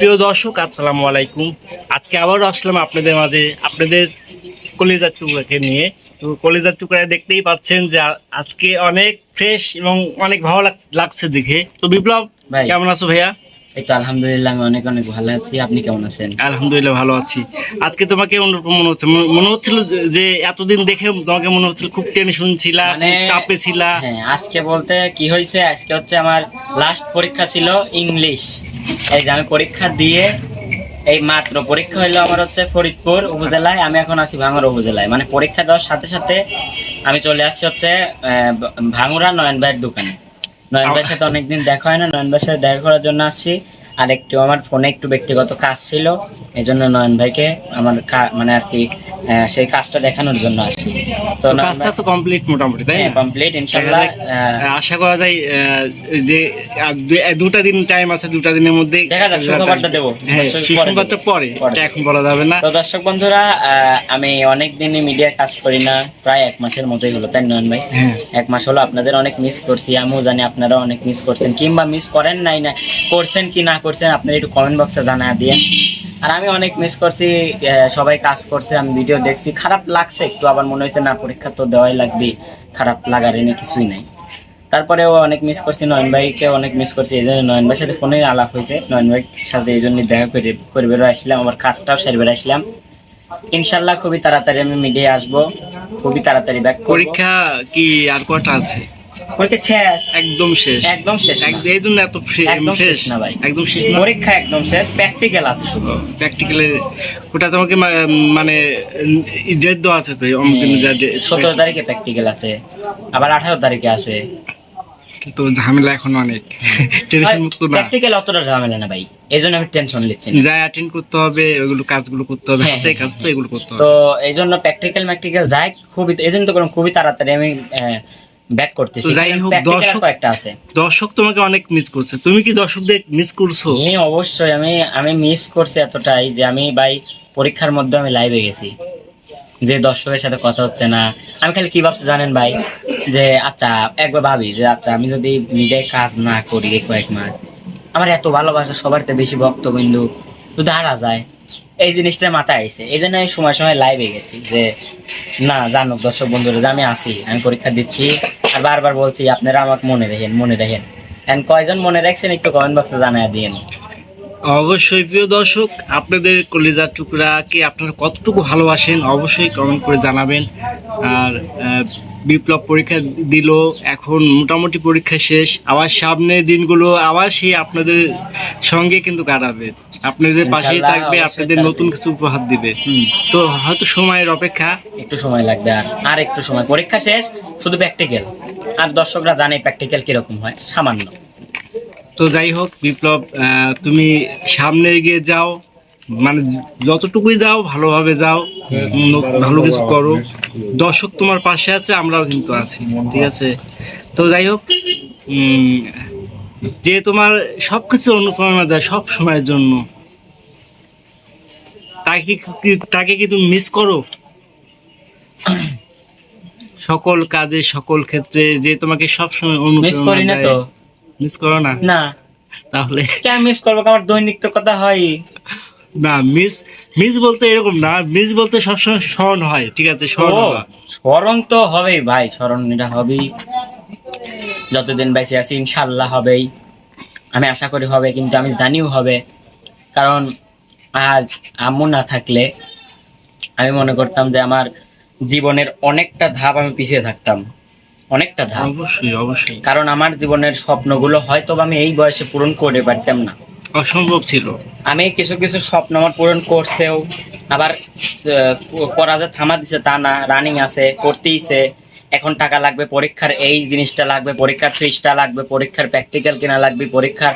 সুপ্রিয় দর্শক আসসালামু আলাইকুম। আজকে আবারও আসলাম আপনাদের মাঝে আপনাদের কলিজার টুকরাকে নিয়ে। তো কলিজার টুকরা দেখতেই পাচ্ছেন যে আজকে অনেক ফ্রেশ এবং অনেক ভালো লাগছে দেখে। তো বিপ্লব কেমন আছো ভাইয়া? এই তো আলহামদুলিল্লাহ আমি অনেক অনেক ভালো আছি। আপনি কেমন আছেন? আলহামদুলিল্লাহ ভালো আছি। আজকে তোমাকে অন্যরকম মনে হচ্ছে। মনে- হচ্ছিল যে- এতদিন দেখে তোমাকে মনে হচ্ছিল খুব টেনশন ছিলা মানে- চাপে ছিলা। হ্যাঁ আজকে বলতে কি হয়েছে? আজকে হচ্ছে আমার লাস্ট পরীক্ষা ছিল ইংলিশ। এই যে আমি পরীক্ষা দিয়ে এই মাত্র পরীক্ষা হইল আমার হচ্ছে ফরিদপুর উপজেলায়। আমি এখন আছি ভাঙড়া উপজেলায়। মানে পরীক্ষা দেওয়ার সাথে সাথে আমি চলে আসছি হচ্ছে আহ, ভাঙুরা নয়ন ভাইয়ের দোকানে। নয়ন ভাইয়ের সাথে অনেকদিন দেখা হয় না, নয়ন ভাইয়ের সাথে দেখা করার জন্য আসছি। আর একটু আমার ফোনে একটু ব্যক্তিগত কাজ ছিল এই জন্য নয়ন ভাইকে আমার মানে আর কি সেই কাজটা দেখানোর জন্য আসছি তো কাজটা তো কমপ্লিট মোটামুটি তাই না? কমপ্লিট ইনশাআল্লাহ আশা করা যায় যে দুটা দিন টাইম আছে দুটা দিনের মধ্যে দেখা যাক, সুখবরটা দেবো। হ্যাঁ অবশ্যই পরে এখন বলা যাবে না। তো দর্শক বন্ধুরা আমি অনেক দিনই মিডিয়া কাজ করি না প্রায় এক মাসের মতোই হলো তাই নয়ন ভাই? হ্যাঁ। এক মাস হলো আপনাদের অনেক মিস করছি আমিও জানি আপনারা অনেক মিস করছেন কিংবা মিস করেন নাই না করছেন কি না করছেন আপনারা একটু কমেন্ট বক্সে জানা দিয়ে। আর আমি অনেক মিস করছি সবাই কাজ করছে, আমি ভিডিও দেখছি। খারাপ লাগছে একটু, আবার মনে হয়েছে, না, পরীক্ষা তো দেওয়াই লাগবে, খারাপ লাগার এনে কিছুই নাই। তারপরেও অনেক মিস করছি, নয়ন ভাইকে অনেক মিস করছি, এই জন্য নয়ন ভাইয়ের সাথে ফোনে আলাপ হয়েছে। নয়ন ভাইয়ের সাথে এই জন্য দেখা করে করে বেরো আসলাম, আবার কাজটাও সেরে বেরো আসলাম। ইনশাল্লাহ খুবই তাড়াতাড়ি আমি মিডিয়ায় আসব, খুবই তাড়াতাড়ি ব্যাক পরীক্ষা কি আর কটা আছে? পরীক্ষা শেষ। একদম শেষ। একদম শেষ। এই জন্য এত একদম শেষ না ভাই। একদম শেষ না। পরীক্ষা একদম শেষ। প্র্যাকটিক্যাল আছে শুধু। প্র্যাকটিক্যালে ওটা তোমাকে মানে ডেট দেওয়া আছে তো অমুক দিনে যা সতেরো তারিখে প্র্যাকটিক্যাল আছে। আবার আঠারো তারিখে আছে। তো ঝামেলা এখন অনেক। টেনশন মুক্ত না। প্র্যাকটিক্যাল অতটা ঝামেলা না ভাই। এই জন্য আমি টেনশন নিচ্ছি। যা অ্যাটেন্ড করতে হবে ওইগুলো কাজগুলো করতে হবে হ্যাঁ, হাতে হ্যাঁ, কাজ তো এগুলো করতে হবে। তো এই জন্য প্র্যাকটিক্যাল ম্যাকটিক্যাল যাই খুবই এই জন্য তো খুবই তাড়াতাড়ি আমি ব্যাক করতেছি। যাই হোক, দর্শক- কয়েকটা আছে। দর্শক তোমাকে অনেক মিস করছে। তুমি কি দর্শকদের মিস করছ? হ্যাঁ অবশ্যই। আমি আমি মিস করছি এতটাই যে আমি ভাই পরীক্ষার মধ্যে আমি লাইভে গেছি। যে দর্শকের সাথে কথা হচ্ছে না। আমি খালি কি ভাবছি জানেন ভাই? যে আচ্ছা একবার ভাবি যে আচ্ছা আমি যদি মিডিয়ায় কাজ না করি কয়েক মাস আমার এত ভালোবাসা সবার বেশি ভক্তবিন্দু। যদি দাঁড়া যায়। এই জিনিসটা মাথায় আইছে। এই জন্য আমি সময় সময় লাইভে গেছি যে, না জানো দর্শক বন্ধুরা, যে আমি আসি আমি পরীক্ষা দিচ্ছি। আর বারবার বলছি, আপনারা আমাকে মনে রাখেন মনে রাখেন। এখন কয়জন মনে রাখছেন একটু কমেন্ট বক্সে জানায় দিন অবশ্যই প্রিয় দর্শক আপনাদের কলিজার টুকরাকে আপনারা কতটুকু ভালোবাসেন অবশ্যই কমেন্ট করে জানাবেন। আর বিপ্লব পরীক্ষা দিল এখন মোটামুটি পরীক্ষা শেষ। আবার সামনের দিনগুলো আবার সেই আপনাদের সঙ্গে কিন্তু কাটাবে। আপনাদের পাশেই থাকবে আপনাদের নতুন কিছু উপহার দিবে। তো হয়তো সময়ের অপেক্ষা। একটু সময় লাগবে আর আর একটু সময়। পরীক্ষা শেষ শুধু প্র্যাকটিক্যাল আর দর্শকরা জানে প্র্যাকটিক্যাল কীরকম হয়? সামান্য। তো যাই হোক বিপ্লব আহ, তুমি সামনে এগিয়ে যাও। মানে যতটুকুই যাও ভালোভাবে যাও ভালো কিছু করো। দর্শক তোমার পাশে আছে আমরাও কিন্তু আছি ঠিক আছে? তো যাই হোক যে তোমার সবকিছু অনুপ্রেরণা দেয় সব সময়ের জন্য তাকে তাকে কি তুমি মিস করো? সকল কাজে সকল ক্ষেত্রে যে তোমাকে সবসময় অনুপ্রেরণা তো। মিস করো না? না। তাহলে কেন মিস করব? আমার দৈনিক তো কথা হয়। না মিস মিস বলতে এরকম না। মিস বলতে সবসময় স্মরণ হয় ঠিক আছে? স্মরণ স্মরণ তো হবেই ভাই স্মরণ এটা হবেই। যতদিন বেঁচে আছি ইনশাল্লাহ হবেই। আমি আশা করি হবে কিন্তু আমি জানিও হবে। কারণ আজ আম্মু না থাকলে আমি মনে করতাম যে আমার জীবনের অনেকটা ধাপ আমি পিছিয়ে থাকতাম। অনেকটা ধাপ। অবশ্যই অবশ্যই। কারণ আমার জীবনের স্বপ্নগুলো হয়তো আমি এই বয়সে পূরণ করে পারতাম না। অসম্ভব ছিল। আমি কিছু কিছু স্বপ্ন আমার পূরণ করছেও আবার করা যে থামা দিছে তা না রানিং আছে করতেইছে এখন টাকা লাগবে পরীক্ষার এই জিনিসটা লাগবে পরীক্ষার ফিসটা লাগবে পরীক্ষার প্র্যাকটিক্যাল কেনা লাগবে পরীক্ষার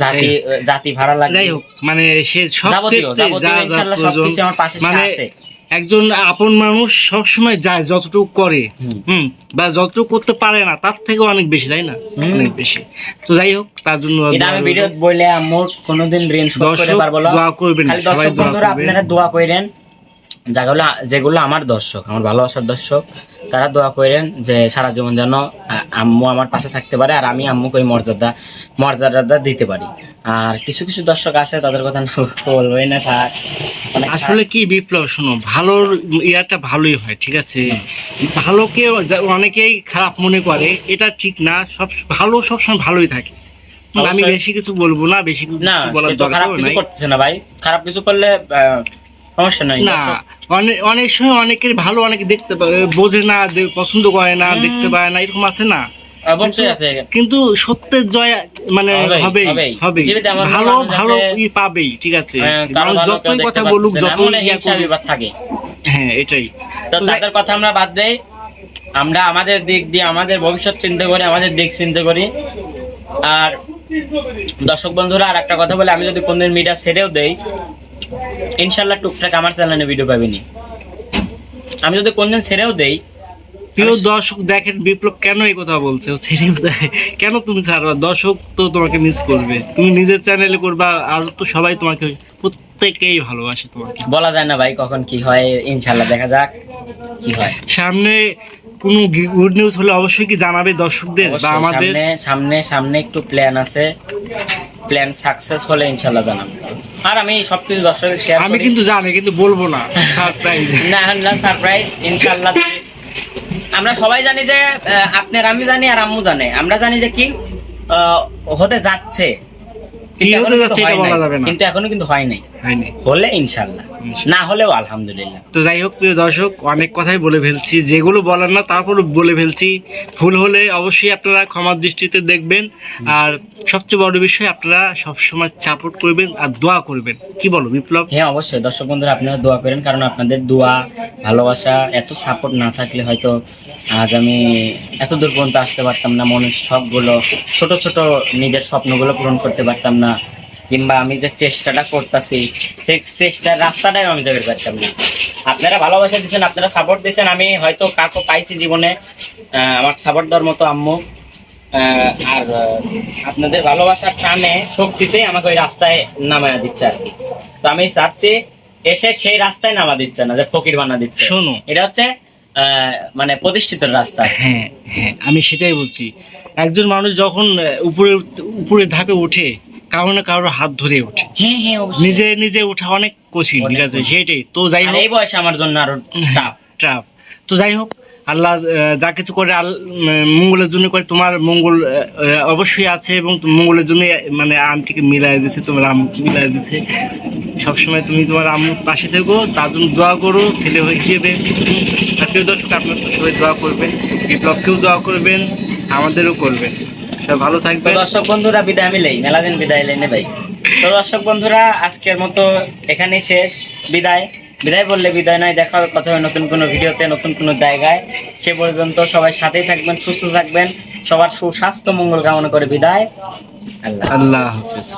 জাতি জাতি ভাড়া লাগবে। মানে সে সব যাবতীয় যাবতীয় প্রয়োজন সবকিছু আমার পাশে মানে আছে। একজন আপন মানুষ সবসময় যায় যতটুকু করে হুম। বা যতটুকু করতে পারে না তার থেকে অনেক বেশি তাই না? অনেক বেশি। তো যাই হোক তার জন্য আমি ভিডিও বলে আমার কোনোদিন ঋণ করতে পারব না। দোয়া করবেন সবাই বন্ধুরা করবেন। আপনারা দোয়া করেন। যেগুলো যেগুলো আমার দর্শক আমার ভালোবাসার দর্শক তারা দোয়া করেন যে সারা জীবন যেন আম্মু আমার পাশে থাকতে পারে আর আমি আম্মুকে ওই মর্যাদা মর্যাদাটা দিতে পারি। আর কিছু কিছু দর্শক আছে তাদের কথা না বলবোই না থাক। আসলে কি বিপ্লব শোনো ভালোর ইয়াটা ভালোই হয় ঠিক আছে? ভালোকে অনেকেই খারাপ মনে করে এটা ঠিক না সব ভালো সবসময় ভালোই থাকে। আমি বেশি কিছু বলব না বেশি কিছু না খারাপ কিছু করতেছে না ভাই। খারাপ কিছু করলে আহ, সমস্যা নাই। না অনেক অনেক সময় অনেকের ভালো অনেকে দেখতে বোঝে না পছন্দ করে না দেখতে পারে না এরকম আছে না? অবশ্যই আছে। কিন্তু সত্যের জয় মানে হবেই। হবে ভালো ভালো ই পাবেই ঠিক আছে। কেউ যতই কথা বলুক যতই থাকে। হ্যাঁ এটাই। তো তাদের কথা আমরা বাদ দেই। আমরা আমাদের দিক দিয়ে আমাদের ভবিষ্যৎ চিন্তা করি আমাদের দিক চিন্তা করি। আর দর্শক বন্ধুরা আর একটা কথা বলে আমি যদি কোনদিন মিডিয়া ছেড়েও দেই ইনশাল্লাহ টুকটাক আমার চ্যানেলে ভিডিও পাবিনি। আমি যদি কোনদিন ছেড়েও দেই প্রিয় দর্শক দেখেন বিপ্লব কেন এই কথা বলছে? ও কেন তুমি ছাড়বা? দর্শক তো তোমাকে মিস করবে। তুমি নিজের চ্যানেলে করবা আর তো সবাই তোমাকে প্রত্যেকেই ভালোবাসে তোমাকে। বলা যায় না ভাই কখন কি হয় ইনশাল্লাহ দেখা যাক কি হয়। সামনে কোনো গুড নিউজ হলে অবশ্যই কি জানাবে দর্শকদের বা আমাদের? সামনে সামনে একটু প্ল্যান আছে। প্ল্যান সাকসেস হলে ইনশাল্লাহ জানাব। আর আমি সবকিছু দর্শকের শেয়ার আমি কিন্তু জানি কিন্তু বলব না। সারপ্রাইজ না না সারপ্রাইজ ইনশাল্লাহ আমরা সবাই জানি যে আপনার আমি জানি আর আম্মু জানে। আমরা জানি যে কি আহ, হতে যাচ্ছে। কিন্তু এখনও কিন্তু হয় নাই। হয় হয়নি? হলে ইনশাল্লাহ। না হলেও আলহামদুলিল্লাহ। তো যাই হোক প্রিয় দর্শক অনেক কথাই বলে ফেলছি। যেগুলো বলার না তারপর বলে ফেলছি। ভুল হলে অবশ্যই আপনারা ক্ষমার দৃষ্টিতে দেখবেন। আর সবচেয়ে বড় বিষয় আপনারা সবসময় সাপোর্ট করবেন আর দোয়া করবেন। কি বলো বিপ্লব? হ্যাঁ অবশ্যই। দর্শক বন্ধুরা আপনারা দোয়া করেন কারণ আপনাদের দোয়া ভালোবাসা এত সাপোর্ট না থাকলে হয়তো আজ আমি এত দূর পর্যন্ত আসতে পারতাম না। মনের শখগুলো ছোট ছোট নিজের স্বপ্নগুলো পূরণ করতে পারতাম না। কিংবা আমি যে চেষ্টাটা করতেছি সেই চেষ্টার রাস্তাটাই আমি যাবে পারতাম না। আপনারা ভালোবাসা দিচ্ছেন আপনারা সাপোর্ট দিচ্ছেন আমি হয়তো কাকু পাইছি জীবনে আমার সাপোর্ট দেওয়ার মতো আম্মু। আর আপনাদের ভালোবাসার টানে শক্তিতেই আমাকে ওই রাস্তায় নামায় দিচ্ছে আর কি। তো আমি চাচ্ছি এসে সেই রাস্তায় নামা দিচ্ছে না যে ফকির বানা দিচ্ছে। শোনো। এটা হচ্ছে আহ, মানে প্রতিষ্ঠিত রাস্তা। হ্যাঁ হ্যাঁ আমি সেটাই বলছি। একজন মানুষ যখন উপরে উপরে ধাপে ওঠে কারও না কারোর হাত ধরে ওঠে। হ্যাঁ হ্যাঁ নিজে নিজে ওঠা অনেক কঠিন ঠিক আছে? সেটাই তো যাই হোক এই বয়সে আমার জন্য আরও টাফ ট্রাপ তো যাই হোক আল্লাহ যা কিছু করে আল- মঙ্গলের জন্য করে তোমার মঙ্গল অবশ্যই আছে এবং মঙ্গলের জন্য মানে আন্টিকে মিলাই দিছে তোমার আম্মুকে মিলাই দিছে। সবসময় তুমি তোমার আম্মুর পাশে থেকো তার জন্য দোয়া করো ছেলে হয়ে হিসেবে আর প্রিয় দর্শক আপনার সবাই দোয়া করবেন বিপ্লবকেও দোয়া করবেন আমাদেরও করবেন। সব ভালো তো থাকবেন দর্শক বন্ধুরা বিদায় আমি লই মেলা দিন বিদায় লই ভাই। তো দর্শক বন্ধুরা আজকের মতো এখানেই শেষ। বিদায়। বিদায় বললে বিদায় নয় দেখা হবে কথা হবে নতুন কোনো ভিডিওতে নতুন কোনো জায়গায়। সে পর্যন্ত সবাই সাথেই থাকবেন সুস্থ থাকবেন। সবার সুস্বাস্থ্য মঙ্গল কামনা করে বিদায়। আল্লাহ আল্লাহ হাফেজ।